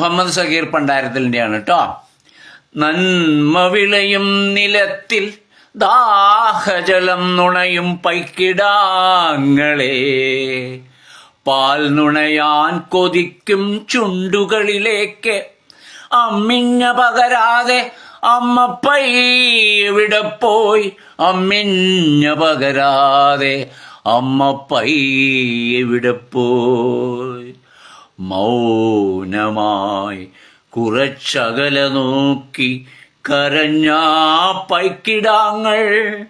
മുഹമ്മദ് സഗീർ പണ്ടാരത്തിന്റെയാണ് കേട്ടോ നന്മ വിളയും നിലത്തിൽ ദാഹജലം നുണയും പൈക്കിടാങ്ങളെ. പാൽ നുണയാൻ കൊതിക്കും ചുണ്ടുകളിലേക്ക്. അമ്മിഞ്ഞ പകരാതെ അമ്മ പൈ എവിടെ പോയി അമ്മിഞ്ഞ പകരാതെ അമ്മ പൈ എവിടെ പോയി മൗനമായി കുറച്ചകല നോക്കി കരഞ്ഞാ പൈക്കിടാങ്ങൾ.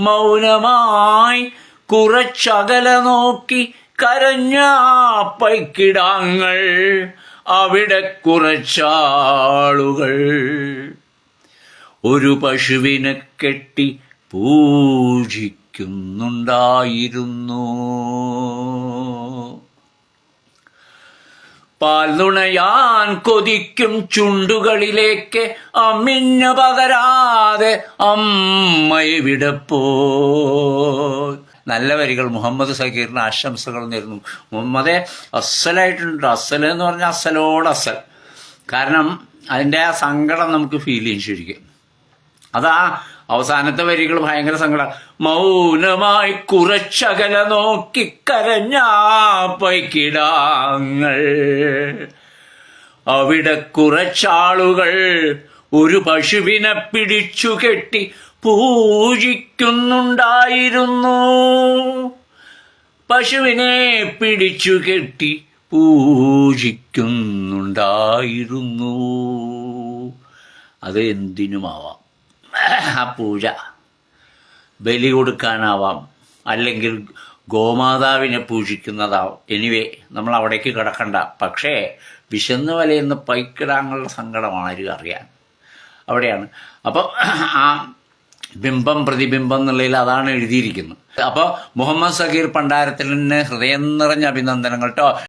മൗനമായി കുറച്ചകല നോക്കി കരഞ്ഞാ പൈക്കിടാങ്ങൾ. അവിടെ കുറച്ചാളുകൾ. ഒരു പശുവിനെ കെട്ടി പൂജിക്കുന്നുണ്ടായിരുന്നു. പാൽനുണയാൻ കൊതിക്കും ചുണ്ടുകളിലേക്ക് അമിഞ്ഞു പകരാതെ പോയി നല്ല വരികൾ. മുഹമ്മദ് സഹീറിന് ആശംസകൾ നേരുന്നു. മുഹമ്മദെ അസലായിട്ടുണ്ട്. അസൽ എന്ന് പറഞ്ഞാൽ അസലോട് അസൽ കാരണം അതിന്റെ ആ സങ്കടം നമുക്ക് ഫീൽ ചെയ്യും ശരിക്കും. അതാ അവസാനത്തെ വരികൾ ഭയങ്കര സങ്കടം മൗനമായി കുറച്ചകല നോക്കി പൈക്കിടാങ്ങൾ അവിടെ കുറച്ചാളുകൾ ഒരു പശുവിനെ പിടിച്ചു കെട്ടി പൂജിക്കുന്നുണ്ടായിരുന്നു. പശുവിനെ പിടിച്ചു കെട്ടി പൂജിക്കുന്നുണ്ടായിരുന്നു. അത് എന്തിനുമാവാം? ആ പൂജ ബലി കൊടുക്കാനാവാം. അല്ലെങ്കിൽ ഗോമാതാവിനെ പൂജിക്കുന്നതാവും. എനിവേ നമ്മൾ അവിടേക്ക് കിടക്കണ്ട. പക്ഷേ വിശന്ന് വലയുന്ന പൈക്കിടാങ്ങളുടെ സങ്കടമാണ് ആരും അറിയാൻ. അവിടെയാണ്. അപ്പം ആ ബിംബം പ്രതിബിംബം എന്നുള്ളതിൽ അതാണ് എഴുതിയിരിക്കുന്നത്. അപ്പോൾ മുഹമ്മദ് സഖീർ പണ്ടാരത്തിൽ നിന്ന് ഹൃദയം നിറഞ്ഞ അഭിനന്ദനങ്ങൾ കേട്ടോ